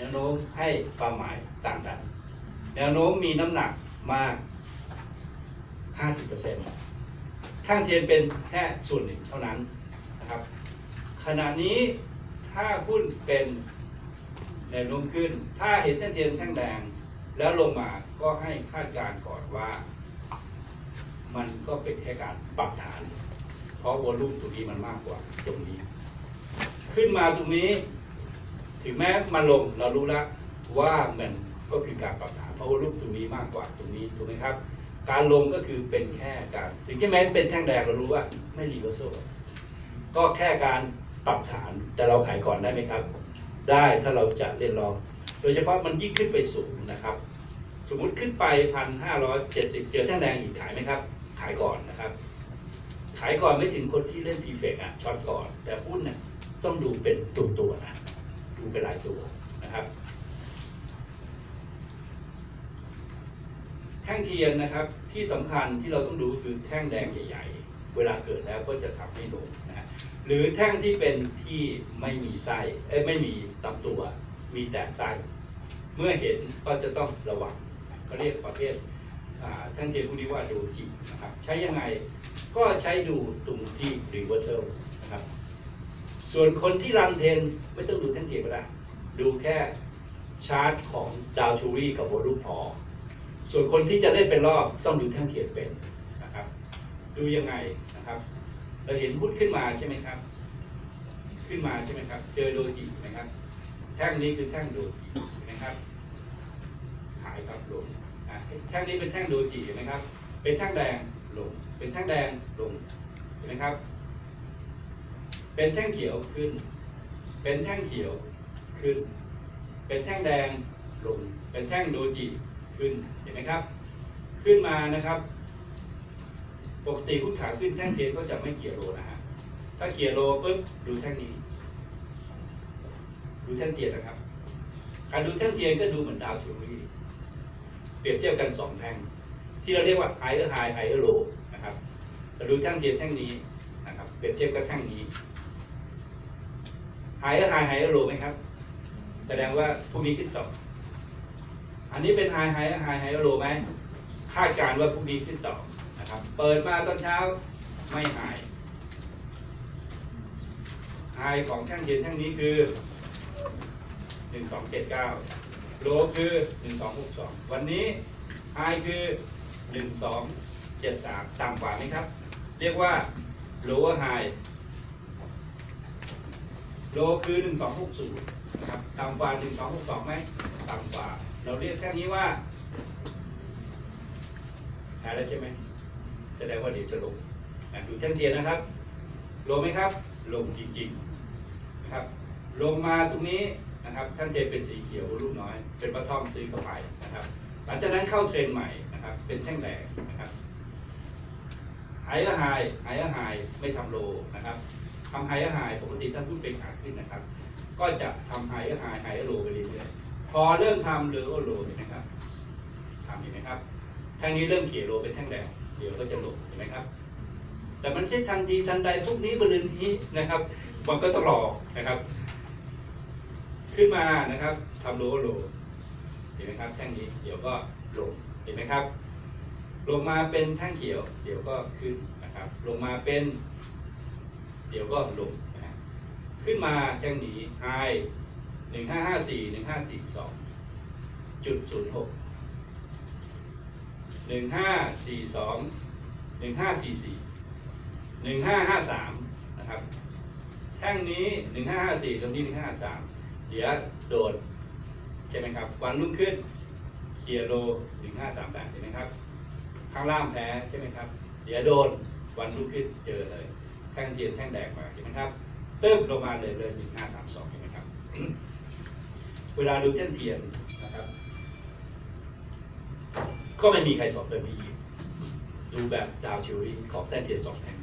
แนวโน้มให้ความหมายต่างกัน แนวโน้มมีน้ำหนักมาก 50%ข้างเทียนเป็นแค่ส่วนหนึ่งเท่านั้นนะครับ ขณะนี้ถ้าหุ้นเป็นแนวโน้มขึ้น ถ้าเห็นแท่งเทียนแท่งแดง แล้วลงมาก็ให้คาดการณ์ก่อนว่า มันก็เป็นแค่การปรับฐาน เพราะวอลุ่มตรงนี้มันมากกว่าตรงนี้ ขึ้นมาตรงนี้ ถึงแม้มันลงเรารู้แล้วว่ามันก็คือการปรับฐานเพราะวอลลุ่มตรงนี้มากกว่าตรงนี้ถูกไหมครับ การลงก็คือเป็นแค่การถึงแม้เป็นแท่งแดงเรารู้ว่าไม่รีเวอร์โซก็แค่การปรับฐานแต่เราขายก่อนได้ไหมครับ ได้ถ้าเราจะเล่นรองโดยเฉพาะมันยิ่งขึ้นไปสูงนะครับ สมมุติขึ้นไปพันห้าร้อยเจ็ดสิบเจอแท่งแดงอีกขายไหมครับ ขายก่อนนะครับ ขายก่อนไม่ถึงคนที่เล่นทีเฟกอะช็อตก่อน แต่หุ้นเนี่ยต้องดูเป็นตัวตัวนะ ดูเป็นรายตัวนะครับ แท่งเทียนนะครับที่สำคัญที่เราต้องดูคือแท่งแดงใหญ่ๆ เวลาเกิดแล้วก็จะทำให้ลงนะฮะหรือแท่งที่เป็นที่ไม่มีไส้เอ้ไม่มีลำตัวมีแต่ไส้เมื่อเห็นก็จะต้องระวังเขาเรียกประเภทแท่งเทียนพวกนี้ว่าโดจินะครับใช้ยังไงก็ใช้ดูตรงที่ reversal นะครับ ส่วนคนที่รันเทนไม่ต้องดูแท่งเทียนก็ได้ ดูแค่ชาร์ตของดาวชูรี่กับวอลุ่มพอส่วนคนที่จะเล่นเป็นรอบต้องดูแท่งเขียนเป็นนะครับ ดูยังไงนะครับ เราเห็นพุทธขึ้นมาใช่ไหมครับ ขึ้นมาใช่ไหมครับ เจอโดจินะครับ แท่งนี้คือแท่งโดจินะครับ ขายครับลงแท่งนี้เป็นแท่งโดจิเห็นไหมครับ เป็นแท่งแดงลง เป็นแท่งแดงลงเห็นไหมครับ เป็นแท่งเขียวขึ้น เป็นแท่งเขียวขึ้น เป็นแท่งแดงลง เป็นแท่งโดจิขึ้น เห็นไหมครับ ขึ้นมานะครับ ปกติหุ้นขาขึ้นแท่งเทียนก็จะไม่เกี่ยวโลนะฮะ ถ้าเกี่ยวโลปุ๊บดูแท่งนี้ ดูแท่งเทียนนะครับ การดูแท่งเทียนก็ดูเหมือนดาวชูรี่เปรียบเทียบกันสองแท่ง ที่เราเรียกว่าไฮเออร์ไฮไฮเออร์โลนะครับเราดูแท่งเทียนแท่งนี้นะครับ เปรียบเทียบกับแท่งนี้ หายแล้วหายหายรู้ไหมครับ แสดงว่าผู้นี้ขึ้นต่ออันนี้เป็นหายหายแล้วหายหายรู้ไหมคาดการว่าผู้นี้ขึ้นต่อนะครับ เปิดมาตอนเช้าไม่หายหายของช่างเย็นช่างนี้คือหนึ่งสองเจ็ดเก้าโลคือหนึ่งสองหกสองวันนี้หายคือหนึ่งสองเจ็ดสามต่ำกว่าไหมครับ เรียกว่าโลาย โลคือ 1260นะครับต่ำกว่า 1262ไหมต่ำกว่า เราเรียกแค่นี้ว่าหายแล้วใช่ไหมแสดงว่าเดี๋ยวจะลงดูแท่งเทียนนะครับ ลงไหมครับ ลงจริงๆนะครับ ลงมาตรงนี้นะครับท่งเทียนเป็นสีเขียวลูกน้อย เป็นปะท่อมซื้อเข้าไปนะครับ หลังจากนั้นเข้าเทรนใหม่นะครับ เป็นแท่งแดงนะครับไฮและไฮไฮและไฮไม่ทำโลนะครับ ทำไฮและไฮปกติถ้าพูดเป็นขาขึ้นนะครับ ก็จะทำไฮและไฮไฮและโลไปเรื่อยๆพอเริ่มทำเรือก็โลนไหมครับทำเห็นไหมครับท่งนี้เริ่มเขียวโลเป็นแท่งแดงเดี๋ยวก็จะลงเห็นไหมครับ แต่มันใช่ทันทีทันใดพวกนี้บริเวณนี้นะครับมันก็ต้องรอนะครับ ขึ้นมานะครับทำโลโลเห็นไหมครับแท่งนี้เดี๋ยวก็ลงเห็นไหมครับ ลงมาเป็นแท่งเขียว เดี๋ยวก็ขึ้นนะครับ ลงมาเป็น เดี๋ยวก็ลงนะฮะขึ้นมาแท่งนี้ไฮหนึ่งห้าห้าสี่หนึ่งห้าสี่สองจุดศูนย์หกหนึ่งห้าสี่สองหนึ่งห้าสี่สี่หนึ่งห้าห้าสามนะครับแท่งนี้หนึ่งห้าห้าสี่ตรงนี้หนึ่งห้าสามเดี๋ยวโดดใช่ไหมครับวันรุ่งขึ้นเคลียร์โลหนึ่งห้าสามแปดเห็นไหมครับ ข้างล่างแพ้ใช่ไหมครับ เดี๋ยวโดนวันรุ่งขึ้นเจอเลย แท่งเทียนแท่งแดงมาเห็นไหมครับเติมลงมาเลยเลยหนึ่งห้าสามสองเห็นไหมครับ เวลาดูแท่งเทียนนะครับ ก็ไม่มีใครสอบเติมดีดูแบบดาวชิวริงของแท่งเทียนสองแท่ง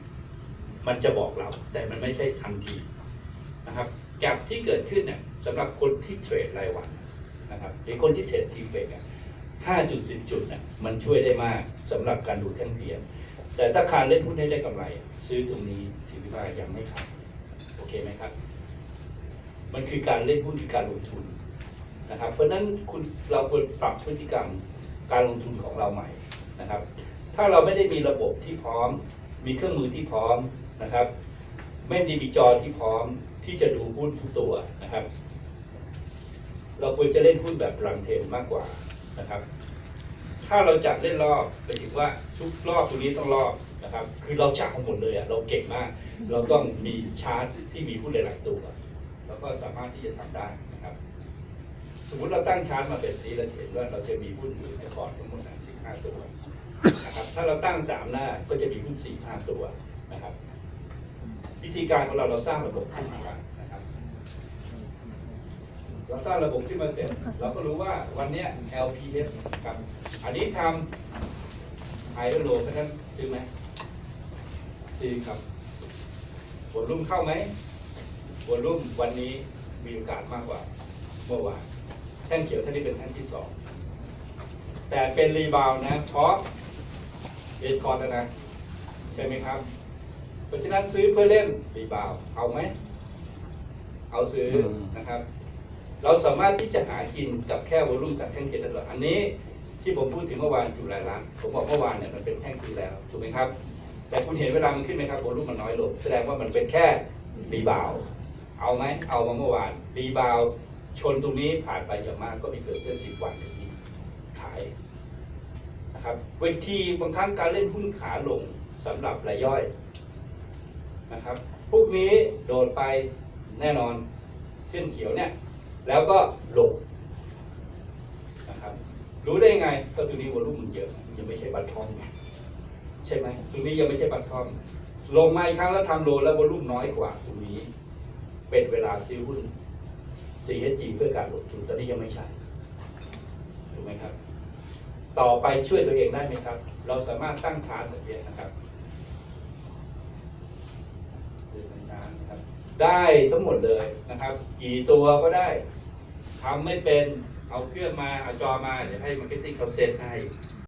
มันจะบอกเรา แต่มันไม่ใช่ทันทีนะครับแกับที่เกิดขึ้นเนี่ยสำหรับคนที่เทรดรายวันนะครับหรือคนที่เทรดทีเฟกห้าจุดสิบจุดเนี่ยมันช่วยได้มากสำหรับการดูแท่งเทียน แต่ถ้าการเล่นหุ้นได้ได้กำไร ซื้อตรงนี้ถือว่ายังไม่ขายโอเคไหมครับ มันคือการเล่นหุ้นคือการลงทุนนะครับ เพราะฉะนั้นคุณเราควรปรับพฤติกรรมการลงทุนของเราใหม่นะครับ ถ้าเราไม่ได้มีระบบที่พร้อม มีเครื่องมือที่พร้อมนะครับ ไม่ได้มีจอที่พร้อมที่จะดูหุ้นทุกตัวนะครับ เราควรจะเล่นหุ้นแบบรันเทนมากกว่านะครับ ถ้าเราจัดเล่นรอบไปถึงว่าทุกรอบตัวนี้ต้องรอบนะครับ คือเราจับของหมดเลยอะเราเก่งมาก เราต้องมีชาร์ตที่มีหุ้นหลายตัวแล้วก็สามารถที่จะทำได้นะครับ สมมติเราตั้งชาร์ตมาเป็นนี้เราเห็นว่าเราจะมีหุ้นอยู่ในพอร์ตทั้งหมดสิบห้าตัวนะครับ ถ้าเราตั้งสามหน้าก็จะมีหุ้นสี่ห้าตัวนะครับ วิธีการของเราเราสร้างระบบขึ้นมานะครับ เราสร้างระบบขึ้นมาเสร็จ เราก็รู้ว่าวันเนี้ย LPS ครับ อันนี้ทำไฮโลเพราะฉะนั้นซื้อไหมซื้อครับผลรุ่มเข้าไหมผลรุ่มวันนี้มีโอกาสมากกว่าเมื่อวานแท่งเขียวท่านนี้เป็นแท่งที่สองแต่เป็นรีบาวด์นะ เพราะเอสคอร์ดนะ ใช่ไหมครับ เพราะฉะนั้นซื้อเพื่อเล่นรีบาวด์เอาไหม เอาซื้ออมนะครับ เราสามารถที่จะหากินกับแค่วอลุ่มกับแท่งเขียวได้หรออันนี้ที่ผมพูดถึงเมื่อวานอยู่หลายล้านผมบอกเมื่อวานเนี่ยมันเป็นแท่งซื้อแล้วถูกไหมครับ แต่คุณเห็นเวลามันขึ้นไหมครับวอลุ่มมันน้อยลงแสดงว่ามันเป็นแค่รีบาวเอาไหมเอามาเมื่อวานรีบาวชนตรงนี้ผ่านไปอย่างมากก็ไมีเกิดเส้นสิบวันอย่างนี้ขายนะครับเวทีบางครั้งการเล่นหุ้นขาลงสำหรับรายย่อยนะครับพวกนี้โดดไปแน่นอนเส้นเขียวเนี่ย แล้วก็ลงนะครับรู้ได้ไงก็ตัวนี้วอลุ่มมันเยอะยังไม่ใช่บัตรทองใช่ไหมตรงนี้ยังไม่ใช่บัตรทองลงมาอีกครั้งแล้วทำโลแล้ววอลุ่มน้อยกว่าตรงนี้ เป็นเวลาซื้อหุ้น CHG เพื่อการลงทุนตอนนี้ยังไม่ใช่ถูกไหมครับ ต่อไปช่วยตัวเองได้ไหมครับ เราสามารถตั้งชาร์ตแบบนี้นะครับได้ทั้งหมดเลยนะครับ กี่ตัวก็ได้ ทำไม่เป็นเอาเครื่องมาเอาจอมาเดี๋ยวให้มาร์เก็ตติ้งเขาเซตให้